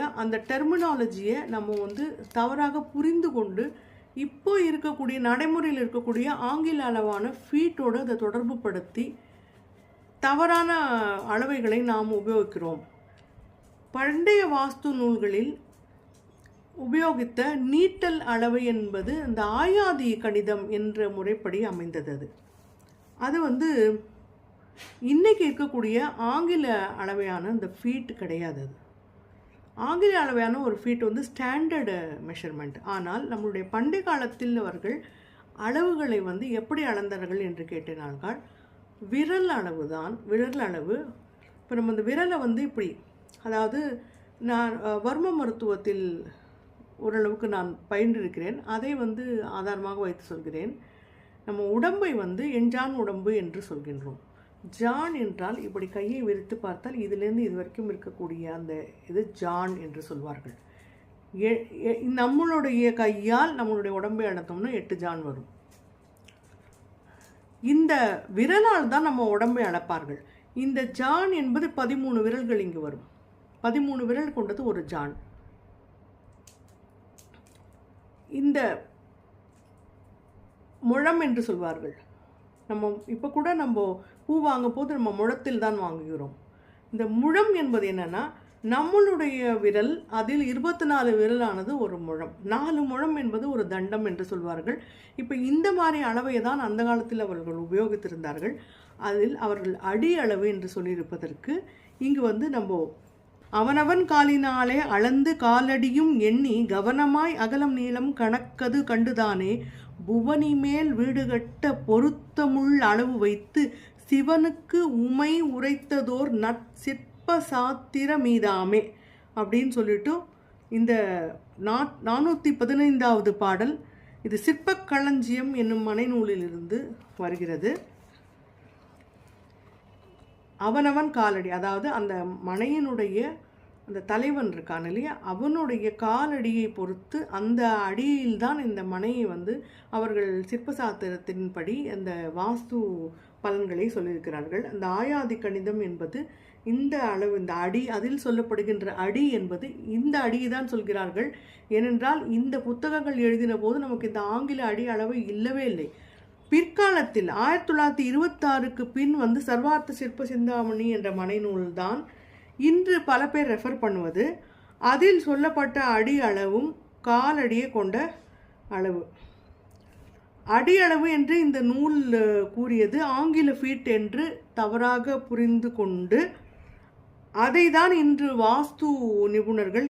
அந்த டெர்மினாலஜியை நம்ம வந்து தவறாக புரிந்து கொண்டு இப்போ இருக்கக்கூடிய நடைமுறையில் இருக்கக்கூடிய ஆங்கில அளவான ஃபீட்டோடு அதை தொடர்பு படுத்தி தவறான அளவைகளை நாம் உபயோகிக்கிறோம். பண்டைய வாஸ்து நூல்களில் உபயோகித்த நீட்டல் அளவு என்பது இந்த ஆயாதி கணிதம் என்ற முறைப்படி அமைந்தது அது. அது வந்து இன்றைக்கி இருக்கக்கூடிய ஆங்கில அளவையான இந்த ஃபீட் கிடையாது அது. ஆங்கில அளவையான ஒரு ஃபீட் வந்து ஸ்டாண்டர்டு மெஷர்மெண்ட் ஆனால் நம்மளுடைய பண்டை காலத்தில் அவர்கள் அளவுகளை வந்து எப்படி அளந்தார்கள் என்று கேட்டினார்கள் விரல் அளவு தான் விரல் அளவு. இப்போ நம்ம இந்த விரலை வந்து இப்படி அதாவது நான் வர்ம மருத்துவத்தில் ஓரளவுக்கு நான் பயின்றிருக்கிறேன். அதை வந்து ஆதாரமாக வைத்து சொல்கிறேன். நம்ம உடம்பை வந்து எஞ்சான் உடம்பு என்று சொல்கின்றோம். ஜான் என்றால் இப்படி கையை விரித்து பார்த்தால் இதிலிருந்து இது வரைக்கும் இருக்கக்கூடிய அந்த இது ஜான் என்று சொல்வார்கள். எ- எ- நம்மளுடைய கையால் நம்மளுடைய உடம்பை அளந்தோம்னா எட்டு ஜான் வரும். இந்த விரலால் தான் நம்ம உடம்பை அளப்பார்கள் இந்த ஜான் என்பது பதிமூணு விரல்கள் இங்கு வரும். பதிமூணு விரல் கொண்டது ஒரு ஜான். இந்த முழம் என்று சொல்வார்கள். நம்ம இப்போ கூட நம்ம பூ வாங்கும் போது நம்ம முழத்தில் தான் வாங்குகிறோம். இந்த முழம் என்பது என்னென்னா நம்மளுடைய விரல் அதில் இருபத்தி நாலு விரலானது ஒரு முழம். நாலு முழம் என்பது ஒரு தண்டம் என்று சொல்வார்கள். இப்போ இந்த மாதிரி அளவை தான் அந்த காலத்தில் அவர்கள் உபயோகித்திருந்தார்கள். அதில் அவர்கள் அடி அளவு என்று சொல்லியிருப்பதற்கு இங்கு வந்து நம்ம அவனவன் காலினாலே அளந்து காலடியும் எண்ணி கவனமாய் அகலம் நீளம் கணக்கது கண்டுதானே? புவனி மேல் வீடு கட்ட பொருத்தமுள் அளவு வைத்து சிவனுக்கு உமை உரைத்ததோர் நற்சிற்ப சாத்திர மீதாமே? அப்படின்னு சொல்லிட்டு இந்த நா நானூற்றி பதினைந்தாவது பாடல் இது சிற்பக் களஞ்சியம் என்னும் மனைநூலிலிருந்து வருகிறது. அவனவன் காலடி அதாவது அந்த மனையினுடைய அந்த தலைவன் இருக்கான் இல்லையா? அவனுடைய காலடியை பொறுத்து அந்த அடியில் தான் இந்த மனையை வந்து அவர்கள் சிற்பசாத்திரத்தின்படி அந்த வாஸ்து பலன்களை சொல்லியிருக்கிறார்கள். அந்த ஆயாதி கணிதம் என்பது இந்த அளவு இந்த அடி அதில் சொல்லப்படுகின்ற அடி என்பது இந்த அடியை தான் சொல்கிறார்கள். ஏனென்றால் இந்த புத்தகங்கள் எழுதின போது நமக்கு இந்த ஆங்கில அடி அளவு இல்லவே இல்லை. பிற்காலத்தில் ஆயிரத்தி தொள்ளாயிரத்தி இருபத்தாறுக்கு பின் வந்து சர்வார்த்த சிற்ப சிந்தாமணி என்ற மனை தான் இன்று பல பேர் ரெஃபர் பண்ணுவது அதில் சொல்லப்பட்ட அடி அளவும் காலடியை கொண்ட அளவு. அடி அளவு என்று இந்த நூல் கூறியது ஆங்கில ஃபீட் என்று தவறாக புரிந்து கொண்டு அதை தான் இன்று வாஸ்து நிபுணர்கள்